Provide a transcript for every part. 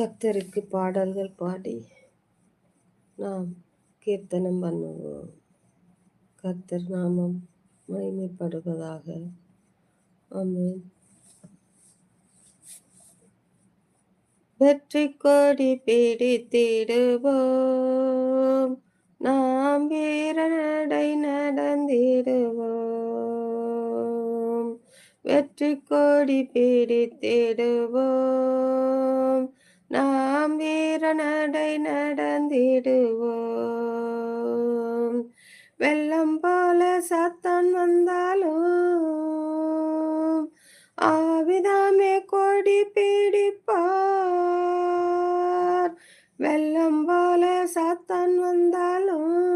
கர்த்தருக்கு பாடல்கள் பாடி நாம் கீர்த்தனம் பண்ணுவோம். கர்த்தர் நாமம் மகிமைப்படுவதாக. ஆமென். வெற்றி கொடி பிடித்திடுவோம். நாம் வீரநடை நடந்திடுவோம். வெற்றி கொடி பிடித்திடுவோம். நாம் வீர நடை நடந்திடுவோம். வெள்ளம் போல சத்தம் வந்தாலும் ஆவிதாமே கொடி பிடிப்பார். வெள்ளம் போல சத்தம் வந்தாலும்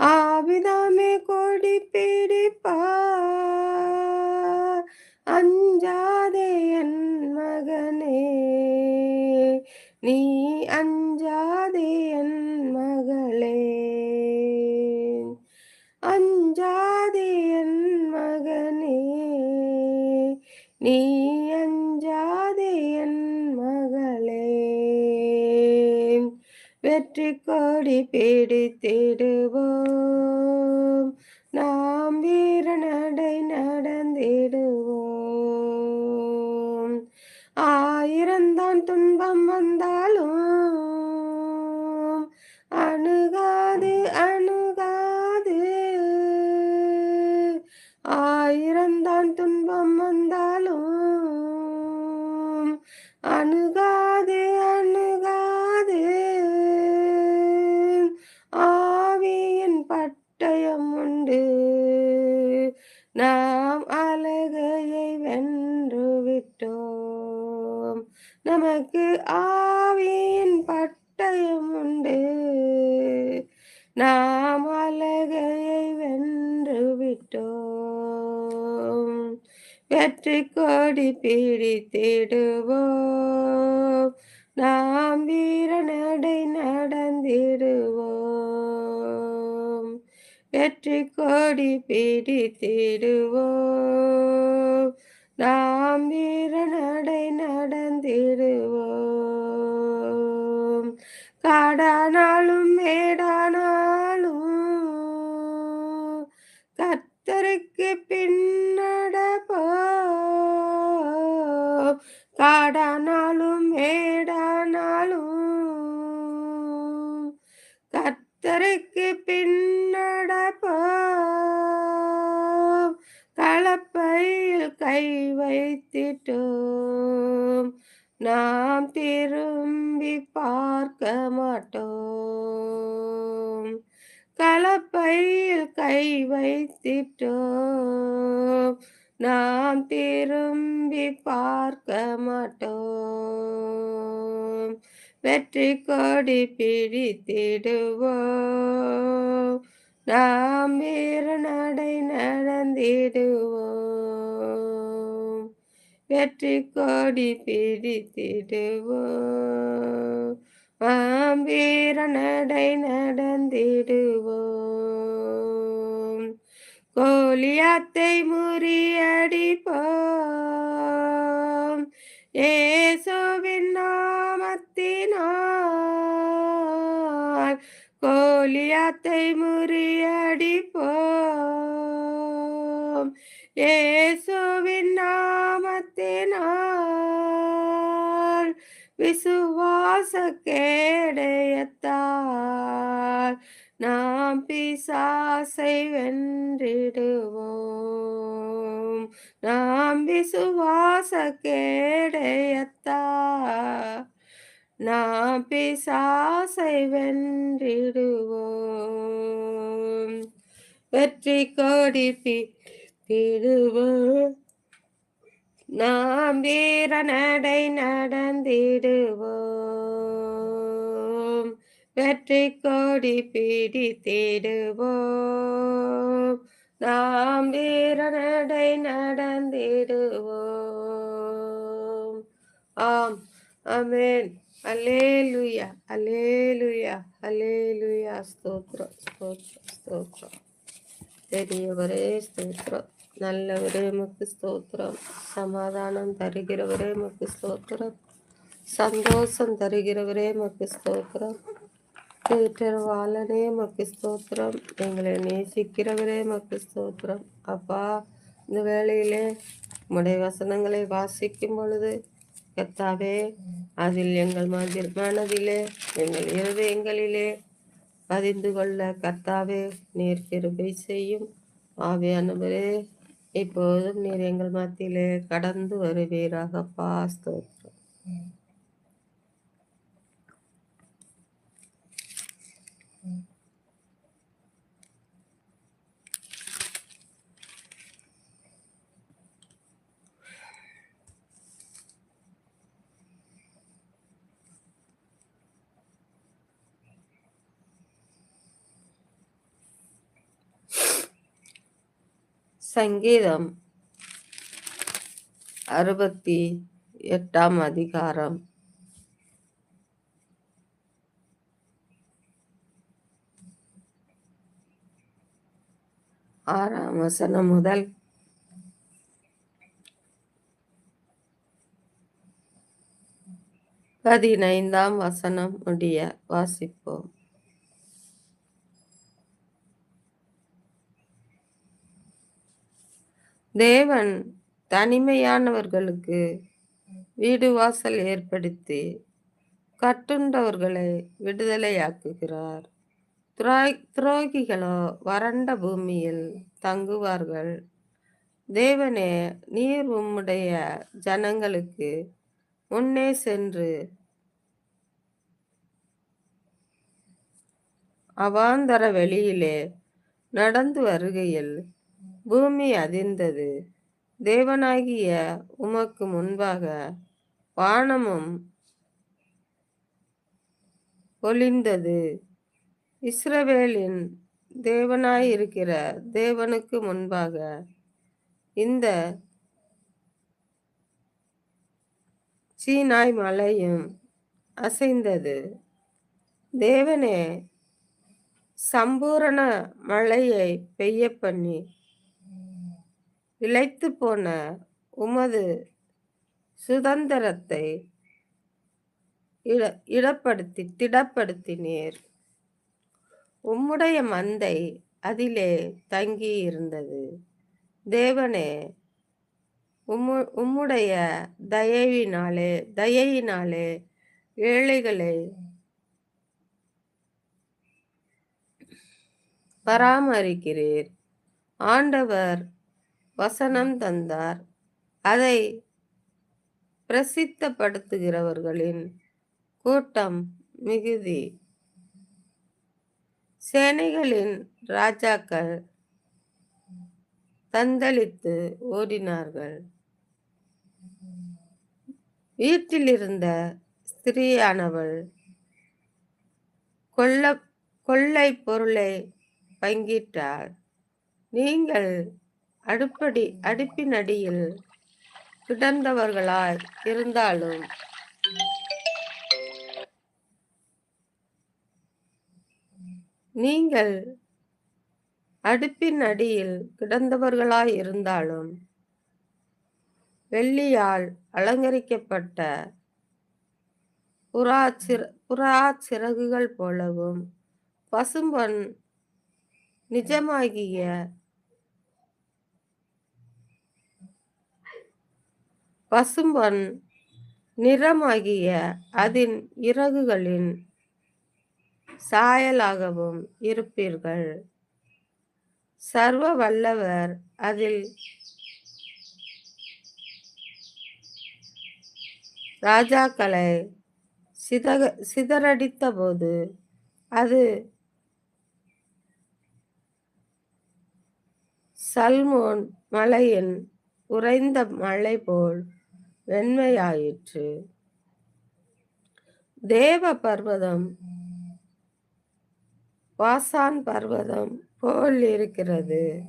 ஆவிதாமே கொடி பிடிப்பார். அஞ்சா நீ அஞ்சாதே என் மகளே. அஞ்சாதே என் மகனே. நீ அஞ்சாதே என் மகளே. வெற்றி கொடி பிடித்திடுவோம். நாம் வீரநடை நடந்திடுவோம் துன்பம் வந்தாலும் அணுகாது அணுகாது. ஆயிரம்தான் துன்பம் வந்தாலும் அணுகா எனக்கு ஆவியின் பட்டயம் உண்டு. நாம் அழகையை வென்று விட்டோம். வெற்றி கொடி பிடித்திடுவோம். நாம் வீரநடை நடந்திடுவோம். வெற்றி கொடி பிடித்திடுவோம். நாம் வீரநடை நடந்திடுவோம். காடானாலும் மேடா கொடி பிடித்திடுவோம். நாம் வேறு நடை நடந்திடுவோம். வெற்றி கோடி பிடித்திடுவோம். நாம் வீர நடை நடந்திடுவோம். கோலியாத்தை முறியடிப்போம். ஏசோவின் நாமத்தினால் கோலியாத்தை முறியடிப்போம். ஏசுவின் நாமத்தினால் விசுவாச கேடயத்தால் நாம் பிசாசை வென்றிடுவோம். நாம் விசுவாச கேடையத்தா? நாம் பிசாசை வென்றிடுவோம். வெற்றி கொடி பிடிடுவோம் நாம் வீர நடை நடந்திடுவோம். வெற்றி கொடி பிடித்திடுவோம் நாம் வீர நடை நடந்திடுவோம் ஆம் அமேன் அலேலுயா அலேலுயா அலேலுயா ஸ்தோத்ரம் ஸ்தோத்ரம் ஸ்தோத்ரம் பெரியவரே ஸ்தோத்ரம் நல்லவரே முக்கு ஸ்தோத்திரம் சமாதானம் தருகிறவரே முக்கு ஸ்தோத்திரம் சந்தோஷம் தருகிறவரே மக்கு ஸ்தோத்திரம் தேற்றவாளனே மக்கு ஸ்தோத்திரம். எங்களை நேசிக்கிறவரே மக்கு ஸ்தோத்திரம். அப்பா இந்த வேளையிலே உடைய வசனங்களை வாசிக்கும் பொழுது கத்தாவே அதில் எங்கள் மதில் மனதிலே எங்கள் இருதயங்களிலே பதிந்து கொள்ள கத்தாவே நீர் கிருபை செய்யும். ஆவியானவரே இப்போதும் நீர் எங்கள் மத்தியிலே கடந்து வருவீராக ஸ்தோத்திரம். சங்கீதம் அறுபத்தி எட்டாம் அதிகாரம். ஆறாம் வசனம் முதல். பதினைந்தாம் வசனம் முடிய வாசிப்போம். தேவன் தனிமையானவர்களுக்கு வீடு வாசல் ஏற்படுத்தி கட்டுண்டவர்களை விடுதலையாக்குகிறார். துரோகிகளோ வறண்ட பூமியில் தங்குவார்கள். தேவனே நீர் உம்முடைய ஜனங்களுக்கு முன்னே சென்று அவாந்தர வெளியிலே நடந்து வருகையில் பூமி அதிர்ந்தது. தேவனாகிய உமக்கு முன்பாக வானமும் ஒளிந்தது இஸ்ரவேலின் தேவனாயிருக்கிற தேவனுக்கு முன்பாக இந்த சீனாய் மலையும் அசைந்தது. தேவனே சம்பூரண மழையை பெய்ய பண்ணி இழைத்து போன உமது சுதந்திரத்தை இட இடப்படுத்தி திடப்படுத்தினீர். உம்முடைய மந்தை அதிலே தங்கி இருந்தது தேவனே உம்மு உம்முடைய தயவினாலே தயையினாலே ஏழைகளை பராமரிக்கிறீர். ஆண்டவர் வசனம் தந்தார். அதை பிரசித்தப்படுத்துகிறவர்களின் கூட்டம் மிகுதி. சேனைகளின் ராஜாக்கள் தந்தளித்து ஓடினார்கள். வீட்டில் இருந்த ஸ்திரீயானவள் கொல்ல கொள்ளை பொருளை பங்கிட்டாள். நீங்கள் அடுப்படி அடுப்பினடியில் கிடந்தவர்களாய் இருந்தாலும் நீங்கள் அடுப்பின் அடியில் கிடந்தவர்களாய் இருந்தாலும் வெள்ளியால் அலங்கரிக்கப்பட்ட புறா சிற புறா சிறகுகள் போலவும் பசும்பொன் நிஜமாகிய பசும்பொன் நிறமாகிய அதன் இறகுகளின் சாயலாகவும் இருப்பீர்கள். சர்வ வல்லவர் அதில் ராஜாக்களை சிதக சிதறடித்த போது அது சல்மோன் மலையின் உறைந்த மழை போல் வெண்மையாயிற்று. தேவ பர்வதம் வாசான் பர்வதம் போல் இருக்கிறது.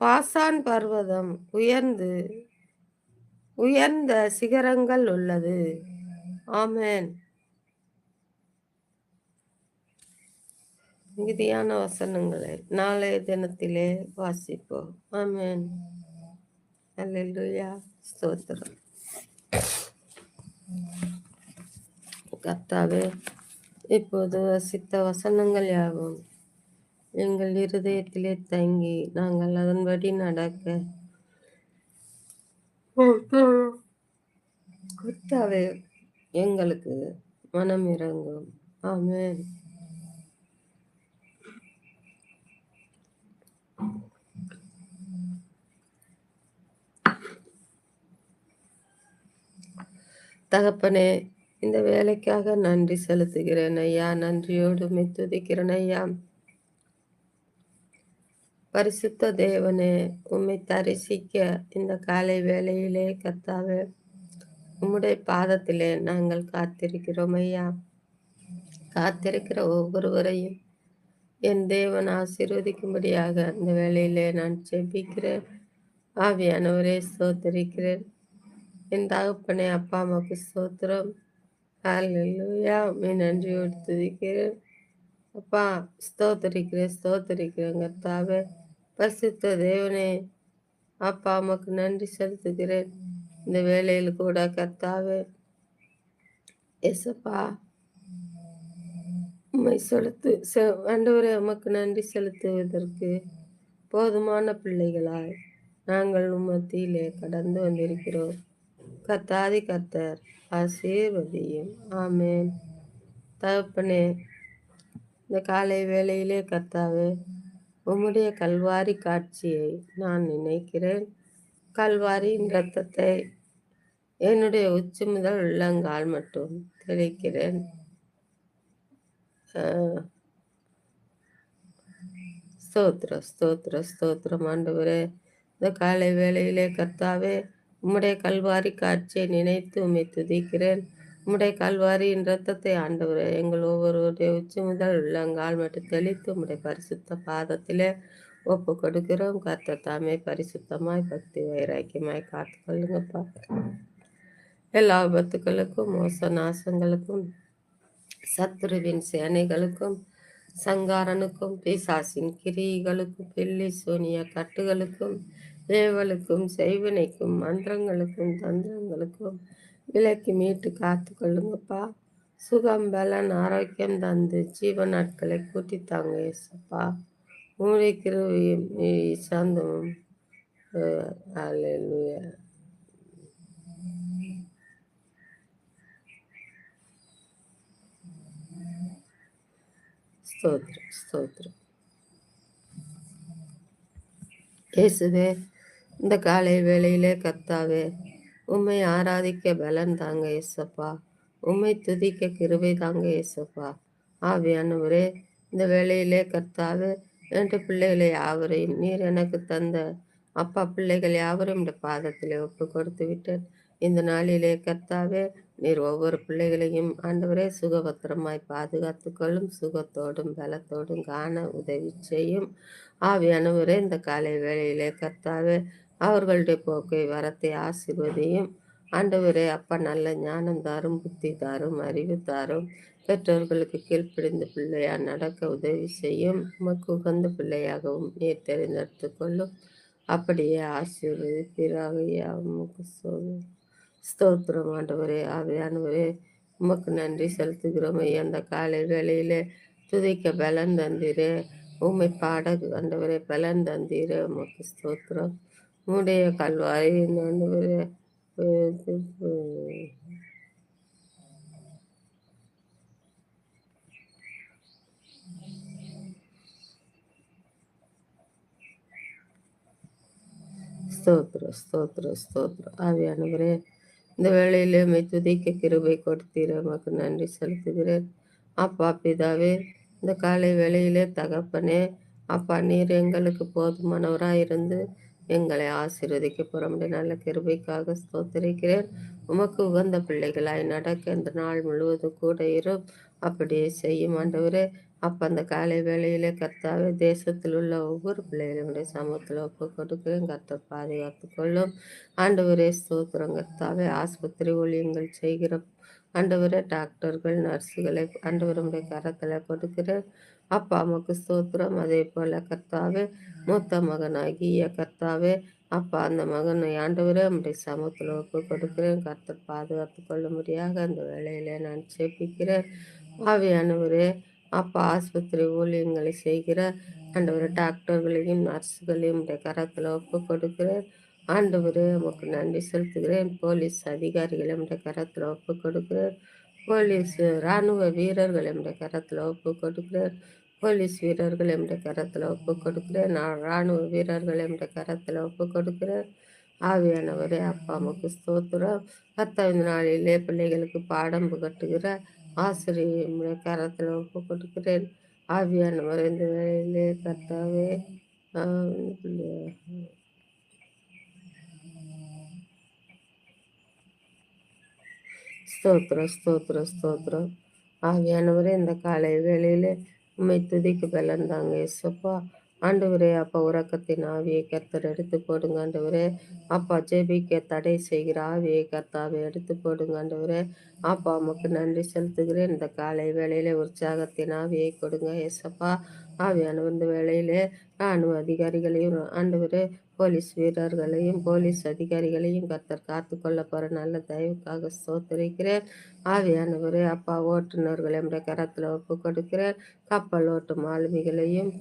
பாசான் பர்வதம் உயர்ந்து உயர்ந்த சிகரங்கள் உள்ளது. ஆமேன். மிகுதியான வசனங்களை நாளைய தினத்திலே வாசிப்போம். ஆமேன். அல்லா ஸ்தோத்திரம் கர்த்தாவே இப்போது வசித்த வசனங்கள் யாவும் எங்கள் இருதயத்திலே தங்கி நாங்கள் அதன்படி நடக்க கர்த்தாவே எங்களுக்கு மனம் இறங்கும் ஆமேன் தகப்பனே இந்த வேலைக்காக நன்றி செலுத்துகிறேன் ஐயா. நன்றியோடு உம்மை துதிக்கிறேன் ஐயா. பரிசுத்த தேவனே உம்மை தரிசிக்க இந்த காலை வேளையிலே கத்தாவே உம்முடைய பாதத்திலே நாங்கள் காத்திருக்கிறோம் ஐயா. காத்திருக்கிற ஒவ்வொருவரையும் என் தேவன் ஆசீர்வதிக்கும்படியாக அந்த வேலையிலே நான் செபிக்கிறேன் ஆவியானவரே சோதரிக்கிறேன் என் தகப்பனே அப்பா அம்மாவுக்கு ஸ்தோத்திரம். ஹalleluya. மீ நன்றியோடு துதிக்கிறேன் அப்பா ஸ்தோத்தரிக்கிறேன் ஸ்தோத்தரிக்கிறேன் கர்த்தாவே. பரிசுத்த தேவனே அப்பா அம்மாக்கு நன்றி செலுத்துகிறேன். இந்த வேலையில் கூட கர்த்தாவே. எசப்பா உண்மை செலுத்து செ- ஆண்டவரே உமக்கு நன்றி செலுத்துவதற்கு போதுமான பிள்ளைகளாய் நாங்கள் உம்மத்தியிலே கடந்து வந்திருக்கிறோம். கத்தாதி கர்த்தர் ஆசீர்வதியும். ஆமேன். தகப்பனே இந்த காலை வேளையிலே கத்தாவே உம்முடைய கல்வாரி காட்சியை நான் நினைக்கிறேன். கல்வாரியின் இரத்தத்தை என்னுடைய உச்சி முதல் உள்ளங்கால் மட்டும் தெளிக்கிறேன். ஸ்தோத்ர ஸ்தோத்ர ஸ்தோத்திரம் ஸ்தோத்திரம். ஆண்டவரே இந்த காலை வேளையிலே கர்த்தாவே உம்முடைய கல்வாரி காட்சியை நினைத்து உம்மை துதிக்கிறேன். உம்முடைய கல்வாரியின் இரத்தத்தை ஆண்டவர் எங்கள் ஒவ்வொருவருடைய உச்சி முதல் உள்ளங்கால் மட்டும் தெளித்து உம்முடைய பரிசுத்த பாதத்திலே ஒப்பு கொடுக்கிறோம் கத்த தாமே பரிசுத்தமாய் பக்தி வைராக்கியமாய் காத்துக்கொள்ளுங்கப்பா. எல்லா விபத்துக்களுக்கும் மோச நாசங்களுக்கும் சத்துருவின் சேனைகளுக்கும் சங்காரனுக்கும் பிசாசின் கிரிகளுக்கும் பில்லி சோனிய கட்டுகளுக்கும் ஏவலுக்கும் செய்வினைக்கும் மந்திரங்களுக்கும் தந்திரங்களுக்கும் விலக்கி மீட்டு காத்து கொள்ளுங்கப்பா. சுகம் பலன் ஆரோக்கியம் தந்து ஜீவ நாட்களை கூட்டி தாங்க ஏசப்பா மூளை கிருவியும் சாந்தமும். அல்லேலூயா ஸ்தோத்ரம் ஸ்தோத்திரம். இயேசுவே இந்த காலை வேளையிலே கத்தாவே உம்மை ஆராதிக்க பலன் தாங்க இயேசப்பா. உம்மை துதிக்க கிருபை தாங்க இயேசப்பா. ஆவியானவரே இந்த வேளையிலே கத்தாவே என்ற பிள்ளைகளை யாவரையும் நீர் எனக்கு தந்த அப்பா பிள்ளைகள் யாவரும் இந்த பாதத்திலே ஒப்பு கொடுத்து விட்டேன். இந்த நாளிலே கர்த்தாவே நீர் ஒவ்வொரு பிள்ளைகளையும் ஆண்டவரே சுகபத்திரமாய் பாதுகாத்து கொள்ளும் சுகத்தோடும் பலத்தோடும் காண உதவி செய்யும். ஆவியானவரே இந்த காலை வேளையிலே கர்த்தாவே அவர்களுடைய போக்கை வரத்தை ஆசிர்வதியும். ஆண்டவரே அப்பா நல்ல ஞானம் தாரும் புத்தி தாரும் அறிவு தாரும். பெற்றோர்களுக்கு கீழ்ப்பிடிந்த பிள்ளையா நடக்க உதவி செய்யும். உமக்கு உகந்த பிள்ளையாகவும் நீர் தெரிந்தெடுத்து கொள்ளும். அப்படியே ஆசீர்வதிப்பீராக உமக்கு சொல்லு ஸ்தோத்திரம் ஆண்டவரே ஆவியானவரே. உமக்கு நன்றி செலுத்துகிறோம். ஐயா அந்த காலை வேளையிலே துதிக்க பலன் தந்தீரே. உண்மை பாட ஆண்டவரே பலன் தந்தீரே. உமக்கு ஸ்தோத்திரம். மூடைய கல்வாரி ஸ்தோத்ர ஸ்தோத்ர ஸ்தோத்ர ஸ்தோத்திரம் ஆவியானவரே இந்த வேளையிலே உம்மை துதிக்க கிருபை கொடுத்தீர். உமக்கு நன்றி செலுத்துகிறேன். அப்பா பிதாவே இந்த காலை வேளையிலே தகப்பனே அப்பா நீர் எங்களுக்கு போதுமானவராக இருந்து எங்களை ஆசீர்வதிக்க புறமுடைய நல்ல கிருபைக்காக ஸ்தோத்திரிக்கிறேன். உமக்கு உகந்த பிள்ளைகளாய் நடக்க இந்த நாள் முழுவதும் கூட இரும். அப்படியே செய்யும் ஆண்டவரே. அப்போ அந்த காலை வேளையிலே கர்த்தாவே தேசத்தில் உள்ள ஒவ்வொரு பிள்ளைகளுடைய சமூகத்தில் ஒப்பு கொடுக்கிறேன். கர்த்தர் பாதுகாத்து கொள்ளும். ஆண்டவரே ஸ்தோத்திரம். கர்த்தாவே ஆஸ்பத்திரி ஊழியங்கள் செய்கிற ஆண்டவரே டாக்டர்கள் நர்ஸுகளை ஆண்டவருடைய கரத்தில் கொடுக்கிறேன். அப்பா அம்மாக்கு ஸ்தோத்திரம். அதே போல கர்த்தாவே மூத்த மகனாகிய கர்த்தாவே அப்பா அந்த மகனை ஆண்டவரே நம்முடைய சமூகத்தில் ஒப்பு கொடுக்கிறேன். கர்த்தர் பாதுகாத்து கொள்ளும்படியாக அந்த வேலையில நான் சேப்பிக்கிறேன் ஆவியானவரே அப்பா ஆஸ்பத்திரி ஊழியங்களை செய்கிற ஆண்டவர் டாக்டர்களையும் நர்ஸுகளையும் உடைய கரத்தில் ஒப்பு கொடுக்கிறேன். ஆண்டவர் உமக்கு நன்றி செலுத்துகிறேன். போலீஸ் அதிகாரிகளை உடைய கரத்தில் ஒப்பு கொடுக்கிறேன். போலீஸ் இராணுவ வீரர்கள் என்ற கரத்தில் ஒப்பு கொடுக்கிறேன். போலீஸ் வீரர்கள் என்ற கரத்தில் ஒப்பு கொடுக்கிறேன். நான் இராணுவ வீரர்கள் என்ற கரத்தில் ஒப்பு கொடுக்கிறேன். ஆவியானவரே அப்பா அம்மாக்கு ஸ்தோத்திரம். பத்தாவது நாளிலே பிள்ளைகளுக்கு பாடம் புகட்டுகிற ஆசிரியர் கரத்தில் ஒப்பு கொடுக்கிறேன். ஆவியானவர் இந்த வேலையிலே கர்த்தாவே ஸ்தோத்திரம் ஸ்தோத்திரம் ஸ்தோத்திரம். ஆவியானவரே இந்த காலை வேளையிலே உண்மை துதிக்கு பலன் தாங்க எஸ்ஸப்பா ஆண்டவரே அப்பா உறக்கத்தின் ஆவியை கர்த்தர் எடுத்து போடுங்க ஆண்டவரே. அப்பா ஜெபிக்க தடை செய்கிற ஆவியை கர்த்தாவை எடுத்து போடுங்க ஆண்டவரே. அப்பா உமக்கு நன்றி செலுத்துகிறேன். இந்த காலை வேளையில உற்சாகத்தின் ஆவியை கொடுங்க எஸ்அப்பா ஆவியானவர் இந்த வேளையிலே ராணுவ அதிகாரிகளையும் ஆண்டவரே போலீஸ் வீரர்களையும் போலீஸ் அதிகாரிகளையும் கர்த்தர் காத்து கொள்ள போற நல்ல தயவுக்காக சோத்தரிக்கிறேன் ஆவியானவரே அப்பா ஓட்டுநர்கள் என்ற கரத்தில் ஒப்பு கொடுக்கிறேன். கப்பல் ஓட்டும் ஆளுமைகளையும்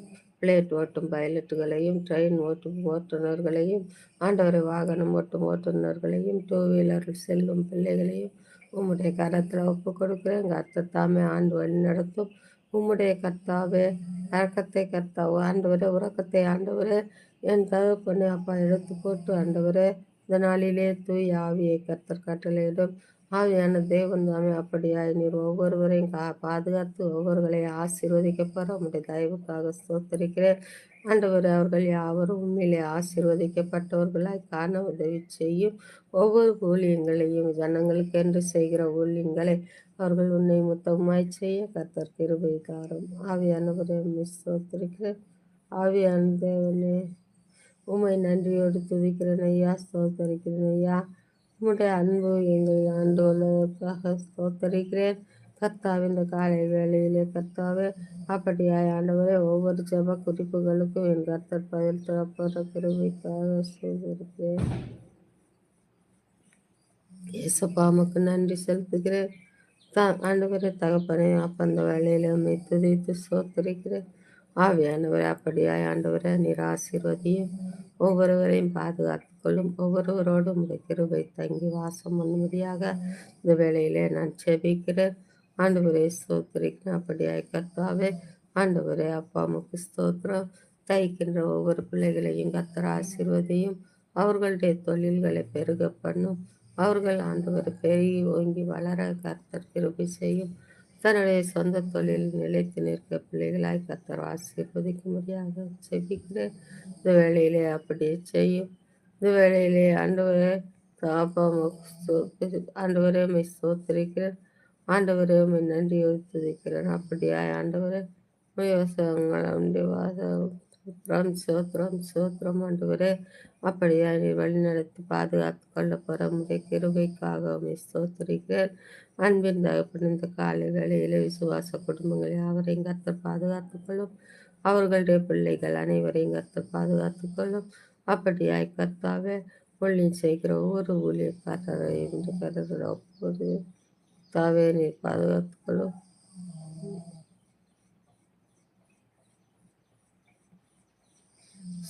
பிளேட் ஓட்டும் பைலட்டுகளையும் ட்ரெயின் ஓட்டும் ஓட்டுநர்களையும் ஆண்டவரை வாகனம் ஓட்டும் ஓட்டுநர்களையும் டூ வீலர் செல்லும் பிள்ளைகளையும் உம்முடைய கரத்தில் ஒப்பு கொடுக்குறேன் கர்த்த தாமே ஆண்டு வழி நடத்தும். உம்முடைய கர்த்தாவே அறக்கத்தை கர்த்தாவோ ஆண்டவரே உறக்கத்தை ஆண்டவரே என் தகப்பனை அப்பா எடுத்து போட்டு ஆண்டவரே இந்த நாளிலே தூய் ஆவியை கர்த்தர் கட்டளையிடும் ஆவியான தேவன் தாமே அப்படியாய் நீர் ஒவ்வொருவரையும் கா பாதுகாத்து ஒவ்வொருவரையும் ஆசீர்வதிக்கப்பட உடைய தயவுக்காக ஸ்தோத்தரிக்கிறேன். ஆண்டவர் அவர்கள் யாவரும் உண்மையிலே ஆசீர்வதிக்கப்பட்டவர்களாய் காண உதவி செய்யும் ஒவ்வொரு ஊழியங்களையும் ஜனங்களுக்கு என்று செய்கிற ஊழியங்களை அவர்கள் உன்னை முத்தமாய் செய்ய கத்தர் கிருபை தாரும் ஆவியானவரை ஸ்தோத்தரிக்கிறேன். ஆவியான தேவனே உமை நன்றியோடு துதிக்கிறேன் ஐயா ஸ்தோத்தரிக்கிறேன் ஐயா. உம்முடைய அன்பு எங்கள் ஆண்டோலதற்காக ஸ்தோத்தரிக்கிறேன். கர்த்தாவின் காலை வேளையிலே கர்த்தாவே அப்படியாய் ஆண்டவரே ஒவ்வொரு ஜப குறிப்புகளுக்கும் என் கர்த்தர் பதில் தரப்போற கிருமிக்காக செய்திருக்கிறேன் இயேசப்பாமுக்கு நன்றி செலுத்துகிறேன். த ஆண்டவரே தகப்பனே அப்ப அந்த வேலையில் உண்மை துதித்து சோத்தரிக்கிறேன் ஆவியானவரே அப்படியாய் ஆண்டவரே நீர் ஆசீர்வதியும் ஒவ்வொருவரையும் பாதுகாத்து கொள்ளும். ஒவ்வொருவரோடும் உடைய கிருபை தங்கி வாசம் பண்ணும்படியாக இந்த வேளையிலே நான் செபிக்கிறேன் ஆண்டவரே ஸ்தோத்திரிக்கிறேன். அப்படியாய் கர்த்தாவே ஆண்டவரே அப்பா அம்மாக்கு ஸ்தோத்திரம். தைக்கின்ற ஒவ்வொரு பிள்ளைகளையும் கத்தர ஆசீர்வதியும். அவர்களுடைய தொழில்களை பெருக பண்ணும். அவர்கள் ஆண்டவர் பெருகி ஓங்கி வளர கர்த்தர் கிருபி செய்யும். தன்னுடைய சொந்த தொழில் நிலைத்து நிற்க பிள்ளைகளாய் கத்தர் முடியாத. செபிக்கிறேன் இந்த வேளையிலே அப்படியே செய்யும். இந்த வேளையிலே ஆண்டவரே தாப்பம் ஆண்டவரே மை சோத்திருக்கிறேன் ஆண்டவரே மை நன்றி துதிக்கிறேன் அப்படியா ஆண்டவரே விவசாயங்கள் உண்டு வாசம் சோத்திரம் சோத்திரம் சோத்திரம் ஆண்டவரே அப்படியா நீ வழி நடத்தி பாதுகாத்து கொள்ள போகிற முறை கிருபைக்காக உண்மை சோத்திருக்கிறேன் அன்பின் தகப்பன் இந்த காலை விசுவாச குடும்பங்களை அவரையும் கத்த பாதுகாத்துக்கொள்ளும். அவர்களுடைய பிள்ளைகள் அனைவரையும் கத்த பாதுகாத்துக்கொள்ளும். அப்படியாய் கர்த்தாவே ஒளி செய்கிற ஒவ்வொரு ஊழியக்காரரையும் இந்த கருத்தில் ஒவ்வொரு தாவே நீர் பாதுகாத்துக்கொள்ளும்.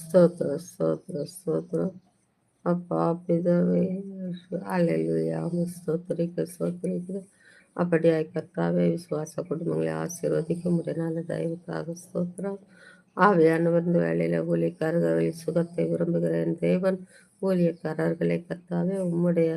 ஸ்தோத்திரம் ஸ்தோத்திரம் ஸ்தோத்திரம். அப்பா பிதாவே அலையிலுயாம ஸ்தோத்திரிக்க ஸ்தோத்திரிக்கிற அப்படியாய் கர்த்தாவே விசுவாச குடும்பங்களை ஆசீர்வதிக்க முடிய நல்ல தயவுக்காக ஸ்தோத்திரம். ஆவியானவர் இந்த வேலையில ஊழியக்காரர்களின் சுகத்தை விரும்புகிறேன் தேவன் ஊழியக்காரர்களை கத்தாவே உம்முடைய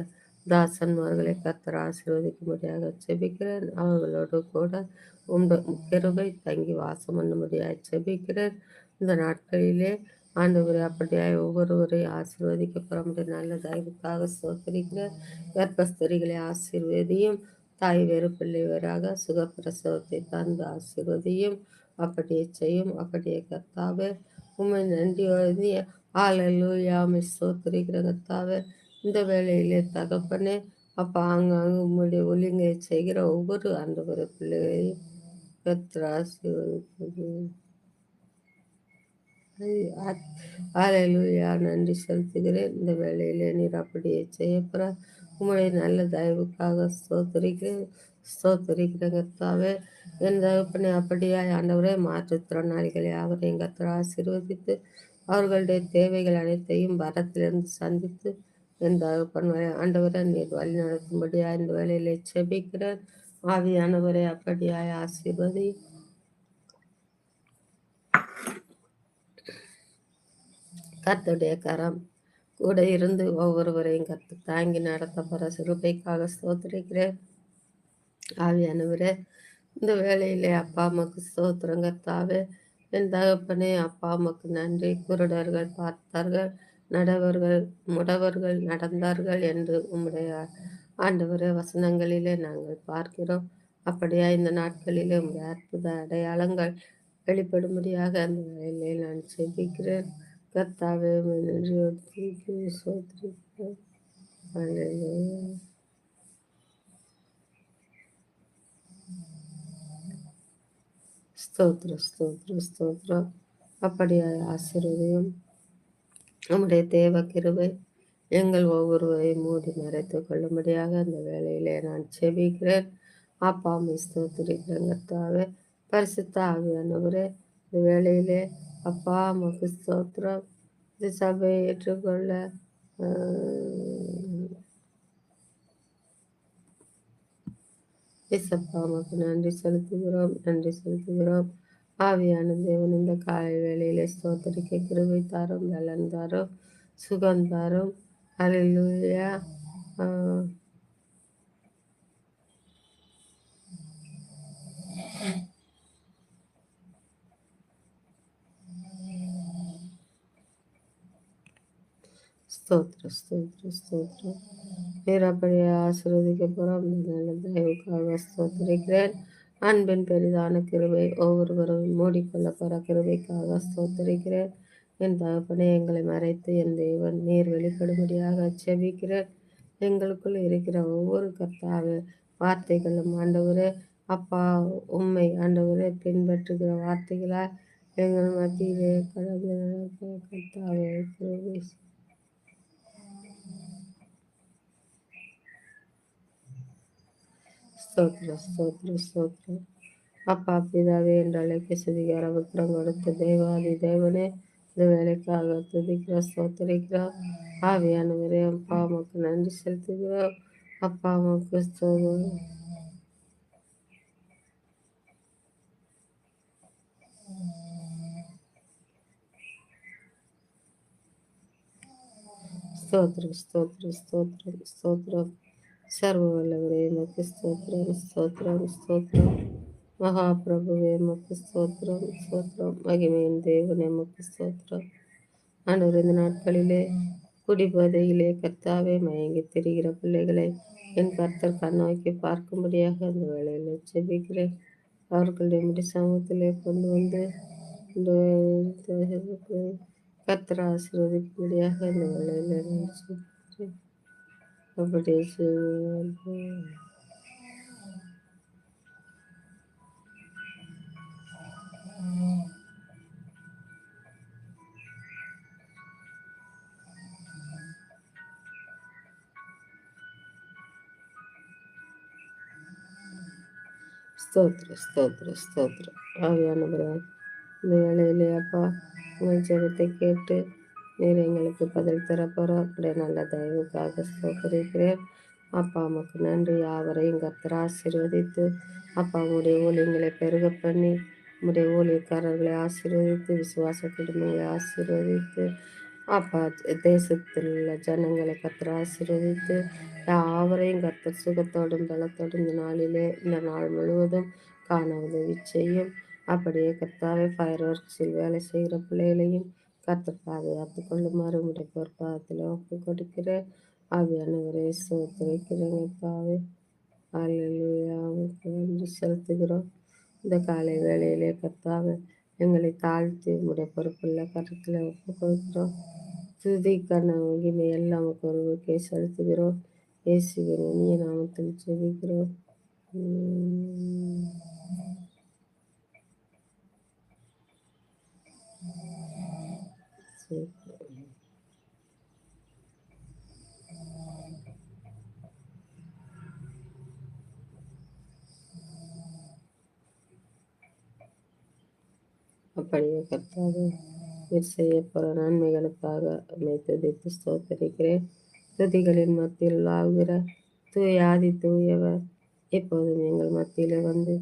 தாசன்மார்களை கத்தர் ஆசீர்வதிக்கும்படியாக செபிக்கிறேன் அவர்களோடு கூட உண்ட கிருபை தங்கி வாசம் பண்ணும்படியாக செபிக்கிறேன் இந்த நாட்களிலே ஆண்டவரை அப்படியாய் ஒவ்வொருவரையும் ஆசீர்வதிக்கப்பட முடியும் நல்ல தயவுக்காக சோதரிக்கிறேன் கர்ப்பஸ்திரிகளை ஆசீர்வதியும் தாய் வேறு பிள்ளைவராக சுகப்பிரசவத்தை தந்து ஆசீர்வதியும் அப்படியே செய்யும் அப்படியே கத்தாவே உண்மை நன்றி எழுதி ஆளலூயாமை சோத்திரிக்கிற கத்தாவே இந்த வேலையிலே தகப்பனே அப்போ ஆங்காங்கு உம்முடைய ஒலிங்களை செய்கிற ஒவ்வொரு ஆண்டவர பிள்ளைகளையும் கத்ராசிவது அலையிலுயா நன்றி செலுத்துகிறேன். இந்த வேலையிலே நீர் அப்படியே செய்யப்படுற உங்களுடைய நல்ல தயவுக்காக ஸ்தோத்தரிக்கிறேன் ஸ்தோத்தரிக்கிறேன் கர்த்தாவே. என் தகப்பனை அப்படியாய் ஆண்டவரே மாற்றுத்திறனாளிகளை அவரை கத்திர ஆசீர்வதித்து அவர்களுடைய தேவைகள் அனைத்தையும் பரத்திலிருந்து சந்தித்து என் தகப்பன் ஆண்டவரை நீர் வழி நடத்தும்படியா இந்த வேலையிலே செபிக்கிறேன். ஆவியானவரை அப்படியாய் ஆசீர்வதி. கத்துடைய கரம் கூட இருந்து ஒவ்வொருவரையும் கத்து தாங்கி நடத்தப்படுற சிறுபைக்காக ஸ்தோத்திரிக்கிறேன். ஆவியானவரே இந்த வேலையிலே அப்பா அம்மாக்கு ஸ்தோத்திரம் கர்த்தாவே என் தகப்பனே அப்பா அம்மாக்கு நன்றி. குருடர்கள் பார்த்தார்கள் நடவர்கள் முடவர்கள் நடந்தார்கள் என்று உம்முடைய ஆண்டவரே வசனங்களிலே நாங்கள் பார்க்கிறோம். அப்படியா இந்த நாட்களிலே உங்களுடைய அற்புத அடையாளங்கள் வெளிப்படும்படியாக அந்த வேலையிலே நான் செபிக்கிறேன் கர்த்தாவே நன்றி சோதரிக்கிறேன் ஸ்தோத்ர ஸ்தோத்ர ஸ்தோத்ர அப்படியாய் ஆசிரியதையும் நம்முடைய தேவ கிருவை எங்கள் ஒவ்வொருவரை மூடி மறைத்து கொள்ளும்படியாக அந்த வேலையிலே நான் செபிக்கிறேன் அப்பா அம்மை ஸ்தோத்திரிக்கிறேங்கத்தாவே பரிசுத்த ஆவியானவரே இந்த வேலையிலே அப்பா அம்மாக்கு ஸ்தோத்திரம் இந்த சபையை ஏற்றுக்கொள்ள இசப்பா உமக்கு நன்றி செலுத்துகிறோம் நன்றி செலுத்துகிறோம். ஆவியான தேவன் இந்த காலை வேளையிலே ஸ்தோத்தரிக்க கிருவை தாரும் நலன் தாரும் சுகம் தாரும். அலையிலுயா ஸ்தோத்ர ஸ்தோத்ர ஸ்தோத்ரம் நீரப்படியை ஆசிர்வதிக்கப்புறம் நல்ல தயவுக்காக ஸ்தோத்திரிக்கிறேன் அன்பின் பெரிதான கிருவை ஒவ்வொருவரும் மூடிக்கொள்ள போகிற கிருவைக்காக ஸ்தோத்திரிக்கிறேன் என் தகப்பனை எங்களை மறைத்து என் தேவன் நீர் வெளிப்படும்படியாக செபிக்கிறேன் எங்களுக்குள் இருக்கிற ஒவ்வொரு கர்த்தாவு வார்த்தைகளும் ஆண்டவரே அப்பா உண்மை ஆண்டவரே பின்பற்றுகிற வார்த்தைகளால் எங்கள் மத்தியிலே கடவுள் கர்த்தாவை ஸ்தோத்திரம் ஸ்தோத்திரம் ஸ்தோத்திரம் அப்பா பிதாவே என்று அழைக்க சுதிகார புத்திரம் கொடுத்த தேவாதி தேவனே இந்த வேலைக்காக துதிக்கிறோம் ஸ்தோத்திரிக்கிறோம் ஆவியானவரே அப்பா அம்மாக்கு நன்றி செலுத்துகிறோம் அப்பா அம்மாவுக்கு ஸ்தோதம் ஸ்தோத்திரம் ஸ்தோத்திரம் ஸ்தோத்திரம் ஸ்தோத்திரம் சர்வ வல்லவரே மக்கு ஸ்தோத்திரம் ஸ்தோத்ரம் ஸ்தோத்திரம். மகாபிரபுவே மக்கு ஸ்தோத்திரம் ஸ்தோத்திரம். மகிமையின் தேவனே மக்கு ஸ்தோத்திரம். ஆண்டவர் இந்த நாட்களிலே குடிபதையிலே கர்த்தாவே மயங்கி திரிகிற பிள்ளைகளை என் கர்த்தர் கண்ணோக்கி பார்க்கும்படியாக அந்த வேலையில் செபிக்கிறேன் அவர்களுடைய முடி சமூகத்திலே கொண்டு வந்து இந்த கர்த்தர் ஆசீர்வதிக்கும்படியாக அந்த வேலையில் செபிக்கிறேன் Nobody ஸ்தோத்ர ஸ்தோத்ர ஸ்தோத்ர ஆவியானவரே இந்த வேலையிலே அப்பா உங்கள் ஜெபத்தை கேட்டு நீர் எங்களுக்கு பதில் தரப்போகிறோம் அப்படியே நல்ல தயவுக்காக ஸ்தோக்கரிக்கிறேன் அப்பா அம்மாக்கு நன்றி. யாவரையும் கர்த்தர் ஆசீர்வதித்து அப்பா உங்களுடைய ஊழியங்களை பெருக பண்ணி உங்களுடைய ஊழியக்காரர்களை ஆசீர்வதித்து விசுவாச குடும்பங்களை ஆசீர்வதித்து அப்பா தேசத்தில் உள்ள ஜனங்களை கத்திர ஆசீர்வதித்து யாவரையும் கத்தர் சுகத்தோடும் பலத்தோடும் இந்த நாளிலே இந்த நாள் முழுவதும் காண உதவி செய்யும். அப்படியே கத்தாவே ஃபயர் ஒர்க்ஸில் வேலை செய்கிற பிள்ளைகளையும் கத்து பாதுகாத்து கொள்ளுமாறு உடைய பொறுப்பாகத்தில் ஒப்பு கொடுக்கிற ஆவியானவரை சோத்திருக்கிறேங்க தாவே நன்றி செலுத்துகிறோம். இந்த காலை வேலையிலே கத்தாவே எங்களை தாழ்த்தி உடைய பொறுப்புள்ள கருத்தில் ஒப்பு கொடுக்கிறோம். துதிக்கான மகிமை எல்லாம் ஒருவருக்கே செலுத்துகிறோம். இயேசுவின் இனிய நாமத்தில் செபிக்கிறோம் அப்படியே கர்த்தாவே நீர் செய்யப்போகிற நன்மைகளுக்காக அமைத்து துதித்து ஸ்தோத்தரிக்கிறேன். துதிகளின் மத்தியில் ஆகிற தூயாதி தூயவர் எப்போதும் எங்கள் மத்தியில் வந்து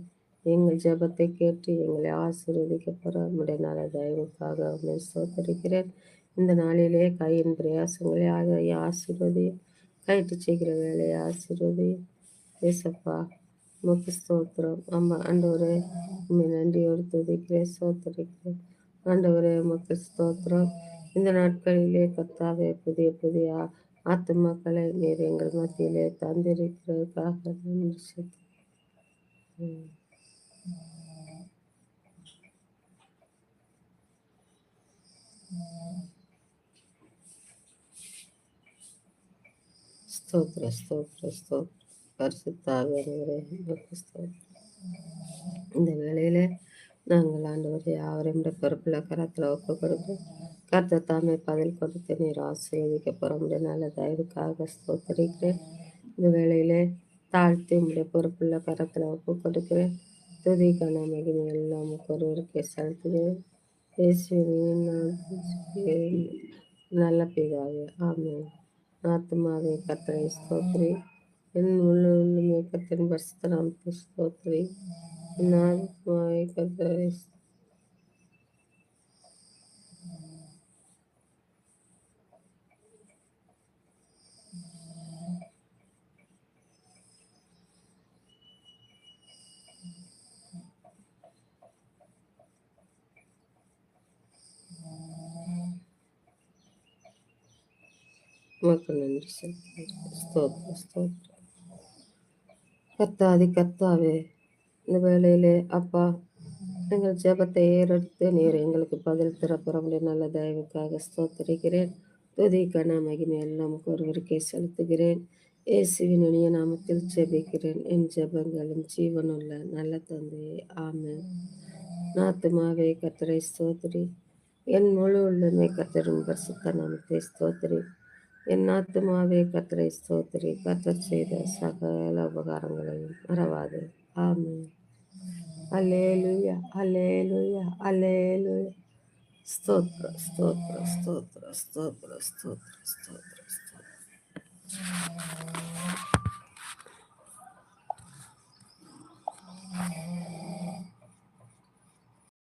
எங்கள் ஜெபத்தை கேட்டு எங்களை ஆசீர்வதிக்கப்படுற போகிற நம்முடைய நல தயவுக்காக உண்மை ஸ்தோத்தரிக்கிறேன். இந்த நாளிலே கையின் பிரயாசங்களை ஆக ஆசீர்வதி கைட்டு செய்கிற வேலையை ஆசீர்வதி. ஏசப்பா உமக்கு ஸ்தோத்திரம். ஆமாம் ஆண்டவரே உண்மை நன்றியோடு துதிக்கிறேன் சோத்தரிக்கிறேன் ஆண்டவரே உமக்கு ஸ்தோத்திரம். இந்த நாட்களிலே கத்தாவே புதிய புதிய ஆத்துமாக்களை நீர் எங்கள் மத்தியிலே தந்திருக்கிறதுக்காக நன்றி செலுத்து- ம். ஸ்தோத்திர. ஸ்தோத்திர இந்த வேளையில நாங்கள் ஆண்டவரை யாவரையும் பொறுப்புல கரத்தில் ஒப்பு கொடுப்போம் கருத்தை தாமே பதில் கொடுத்து நீர் ஆசீர்வதிக்க போகிற நல்ல தயவுக்காக ஸ்தோத்தரிக்கிறேன். இந்த வேளையிலே தாழ்த்தி உங்களுடைய பொறுப்புள்ள கரத்தில் ஒப்பு கொடுக்கிறேன் துதி கன மகிமை எல்லாம் ஒருவருக்கே செலுத்துகிறேன். இயேசுவின் நாமத்தில் நல்ல பிதாவே ஆமென் ஆத்மாவே கத்தரை ஸ்தோத்திரி என் முழு உள்ளுமே கத்தின் பரிசுத்தராமத்தை ஸ்தோத்திரி என் நன்றி செலுத்துகிறேன். ஸ்தோத்திரம் ஸ்தோத்திரம் இந்த வேலையிலே அப்பா எங்கள் ஜெபத்தை ஏறெடுத்து நீர் எங்களுக்கு பதில் திறப்புறவுடைய நல்ல தயவுக்காக ஸ்தோத்தரிக்கிறேன். துதி கன மகிமை எல்லாம் ஒருவருக்கே செலுத்துகிறேன். இயேசுவின் இனிய நாமத்தில் ஜெபிக்கிறேன். என் ஜெபங்களும் ஜீவனுள்ள நல்ல தந்தையே. ஆமே நாத்துமாவே கத்தரை ஸ்தோத்திரி. என் முழு உள்ளமே கத்தரின் பரிசுத்த நாமத்தை ஸ்தோத்திரி. என் ஆத்துமாவே கத்தரை ஸ்தோத்திரி கத்தர் செய்த சகல உபகாரங்களையும் மறவாது ஆமென் அல்லேலுயா அல்லேலுயா அல்லேலுயா ஸ்தோத்ர ஸ்தோத்ர ஸ்தோத்ர ஸ்தோத்ர ஸ்தோத்ர ஸ்தோத்ர ஸ்தோத்ர